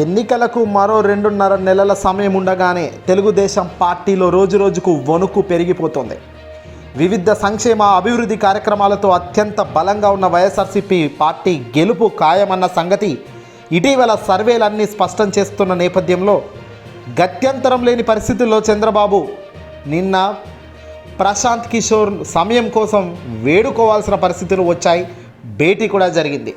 ఎన్నికలకు మరో రెండున్నర నెలల సమయం ఉండగానే తెలుగుదేశం పార్టీలో రోజురోజుకు వణుకు పెరిగిపోతుంది. వివిధ సంక్షేమ అభివృద్ధి కార్యక్రమాలతో అత్యంత బలంగా ఉన్న వైఎస్ఆర్సీపీ పార్టీ గెలుపు ఖాయమన్న సంగతి ఇటీవల సర్వేలన్నీ స్పష్టం చేస్తున్న నేపథ్యంలో గత్యంతరం లేని పరిస్థితుల్లో చంద్రబాబు నిన్న ప్రశాంత్ కిషోర్ సమయం కోసం వేడుకోవాల్సిన పరిస్థితులు వచ్చాయి. భేటీ కూడా జరిగింది.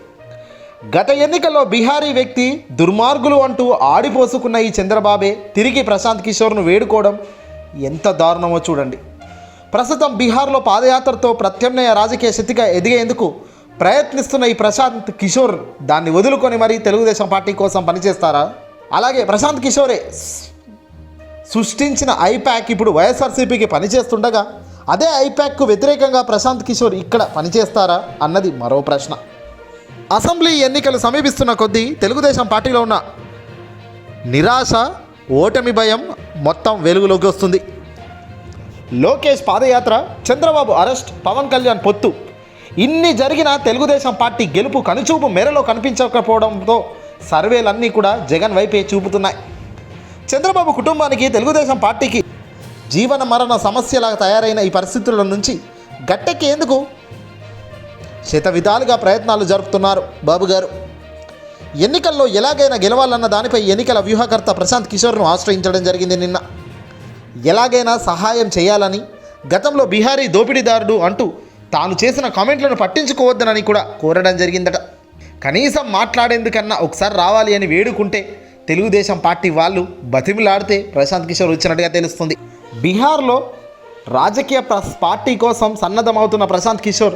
గత ఎన్నికల్లో బీహారీ వ్యక్తి దుర్మార్గులు అంటూ ఆడిపోసుకున్న ఈ చంద్రబాబే తిరిగి ప్రశాంత్ కిషోర్ను వేడుకోవడం ఎంత దారుణమో చూడండి. ప్రస్తుతం బీహార్లో పాదయాత్రతో ప్రత్యామ్నాయ రాజకీయ శక్తిగా ఎదిగేందుకు ప్రయత్నిస్తున్న ఈ ప్రశాంత్ కిషోర్ దాన్ని వదులుకొని మరీ తెలుగుదేశం పార్టీ కోసం పనిచేస్తారా? అలాగే ప్రశాంత్ కిషోరే సృష్టించిన ఐప్యాక్ ఇప్పుడు వైఎస్ఆర్సీపీకి పనిచేస్తుండగా అదే ఐప్యాక్కు వ్యతిరేకంగా ప్రశాంత్ కిషోర్ ఇక్కడ పనిచేస్తారా అన్నది మరో ప్రశ్న. అసెంబ్లీ ఎన్నికలు సమీపిస్తున్న కొద్దీ తెలుగుదేశం పార్టీలో ఉన్న నిరాశ ఓటమి భయం మొత్తం వెలుగులోకి వస్తుంది. లోకేష్ పాదయాత్ర చంద్రబాబు అరెస్ట్ పవన్ కళ్యాణ్ పొత్తు. ఇన్ని జరిగిన తెలుగుదేశం పార్టీ గెలుపు కనుచూపు మేరలో కనిపించకపోవడంతో సర్వేలన్నీ కూడా జగన్ వైపే చూపుతున్నాయి. చంద్రబాబు కుటుంబానికి తెలుగుదేశం పార్టీకి జీవన మరణ సమస్యలా తయారైన ఈ పరిస్థితుల నుంచి గట్టెక్కేందుకు శత విధాలుగా ప్రయత్నాలు జరుపుతున్నారు బాబు గారు. ఎన్నికల్లో ఎలాగైనా గెలవాలన్న దానిపై ఎన్నికల వ్యూహకర్త ప్రశాంత్ కిషోర్ను ఆశ్రయించడం జరిగింది నిన్న. ఎలాగైనా సహాయం చేయాలని గతంలో బీహారీ దోపిడీదారుడు అంటూ తాను చేసిన కామెంట్లను పట్టించుకోవద్దనని కూడా కోరడం జరిగిందట. కనీసం మాట్లాడేందుకన్నా ఒకసారి రావాలి అని వేడుకుంటే తెలుగుదేశం పార్టీ వాళ్ళు బతిమిలాడితే ప్రశాంత్ కిషోర్ వచ్చినట్టుగా తెలుస్తుంది. బీహార్లో రాజకీయ ప్ర- పార్టీ కోసం సన్నద్ధమవుతున్న ప్రశాంత్ కిషోర్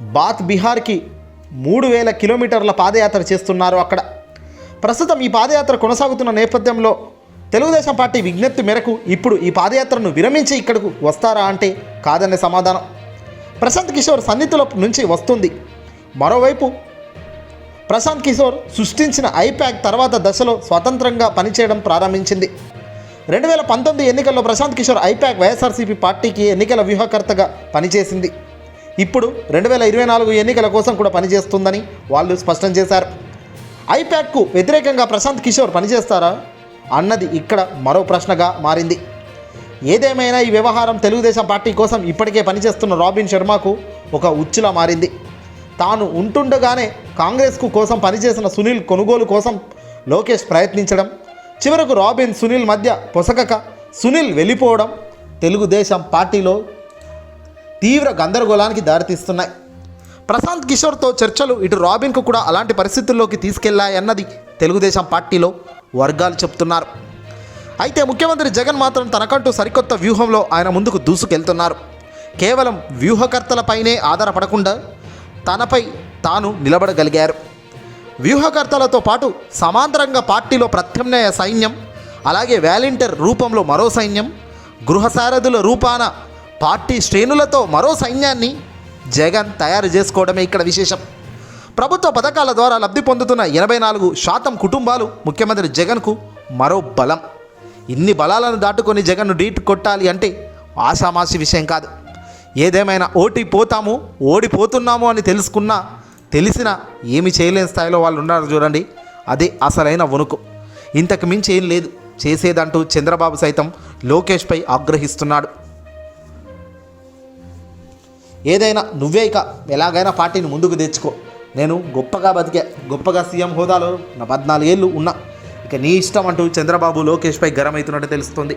బాత్ బీహార్కి మూడు వేల కిలోమీటర్ల పాదయాత్ర చేస్తున్నారు అక్కడ. ప్రస్తుతం ఈ పాదయాత్ర కొనసాగుతున్న నేపథ్యంలో తెలుగుదేశం పార్టీ విజ్ఞప్తి మేరకు ఇప్పుడు ఈ పాదయాత్రను విరమించి ఇక్కడకు వస్తారా అంటే కాదనే సమాధానం. ప్రశాంత్ కిషోర్ సన్నిధుల నుంచి వస్తుంది. మరోవైపు ప్రశాంత్ కిషోర్ సృష్టించిన ఐప్యాక్ తర్వాత దశలో స్వతంత్రంగా పనిచేయడం ప్రారంభించింది. రెండు వేల పంతొమ్మిది ఎన్నికల్లో ప్రశాంత్ కిషోర్ ఐప్యాక్ వైఎస్ఆర్సీపీ పార్టీకి ఎన్నికల వ్యూహకర్తగా పనిచేసింది. ఇప్పుడు రెండు వేల ఇరవై నాలుగు ఎన్నికల కోసం కూడా పనిచేస్తుందని వాళ్ళు స్పష్టం చేశారు. ఐప్యాక్కు వ్యతిరేకంగా ప్రశాంత్ కిషోర్ పనిచేస్తారా? అన్నది ఇక్కడ మరో ప్రశ్నగా మారింది. ఏదేమైనా ఈ వ్యవహారం తెలుగుదేశం పార్టీ కోసం ఇప్పటికే పనిచేస్తున్న రాబిన్ శర్మకు ఒక ఉచ్చులా మారింది. తాను ఉంటుండగానే కాంగ్రెస్కు కోసం పనిచేసిన సునీల్ కొనుగోలు కోసం లోకేష్ ప్రయత్నించడం చివరకు రాబిన్ సునీల్ మధ్య పొసగక సునీల్ వెళ్ళిపోవడం తెలుగుదేశం పార్టీలో తీవ్ర గందరగోళానికి దారితీస్తున్నాయి. ప్రశాంత్ కిషోర్తో చర్చలు ఇటు రాబిన్కు కూడా అలాంటి పరిస్థితుల్లోకి తీసుకెళ్ళాయన్నది తెలుగుదేశం పార్టీలో వర్గాలు చెప్తున్నారు. అయితే ముఖ్యమంత్రి జగన్ మాత్రం తనకంటూ సరికొత్త వ్యూహంలో ఆయన ముందుకు దూసుకెళ్తున్నారు. కేవలం వ్యూహకర్తలపైనే ఆధారపడకుండా తనపై తాను నిలబడగలిగారు. వ్యూహకర్తలతో పాటు సమాంతరంగా పార్టీలో ప్రత్యామ్నాయ సైన్యం అలాగే వాలంటీర్ రూపంలో మరో సైన్యం గృహసారథుల రూపాన పార్టీ శ్రేణులతో మరో సైన్యాన్ని జగన్ తయారు చేసుకోవడమే ఇక్కడ విశేషం. ప్రభుత్వ పథకాల ద్వారా లబ్ధి పొందుతున్న ఎనభై నాలుగు శాతం కుటుంబాలు ముఖ్యమంత్రి జగన్కు మరో బలం. ఇన్ని బలాలను దాటుకొని జగన్ను డీట్ కొట్టాలి అంటే ఆషామాషి విషయం కాదు. ఏదేమైనా ఓటి పోతాము ఓడిపోతున్నాము అని తెలుసుకున్నా తెలిసినా ఏమి చేయలేని స్థాయిలో వాళ్ళు ఉన్నారు చూడండి. అదే అసలైన వణుకు. ఇంతకు మించి ఏం లేదు. చేసేదంటూ చంద్రబాబు సైతం లోకేష్పై ఆగ్రహిస్తున్నాడు. ఏదైనా నువ్వే ఇక ఎలాగైనా పార్టీని ముందుకు తెచ్చుకో. నేను గొప్పగా బతికే గొప్పగా సీఎం హోదాలో నా పద్నాలుగేళ్ళు ఉన్నా. ఇక నీ ఇష్టం అంటూ చంద్రబాబు లోకేష్పై గరం అవుతున్నట్టు తెలుస్తుంది.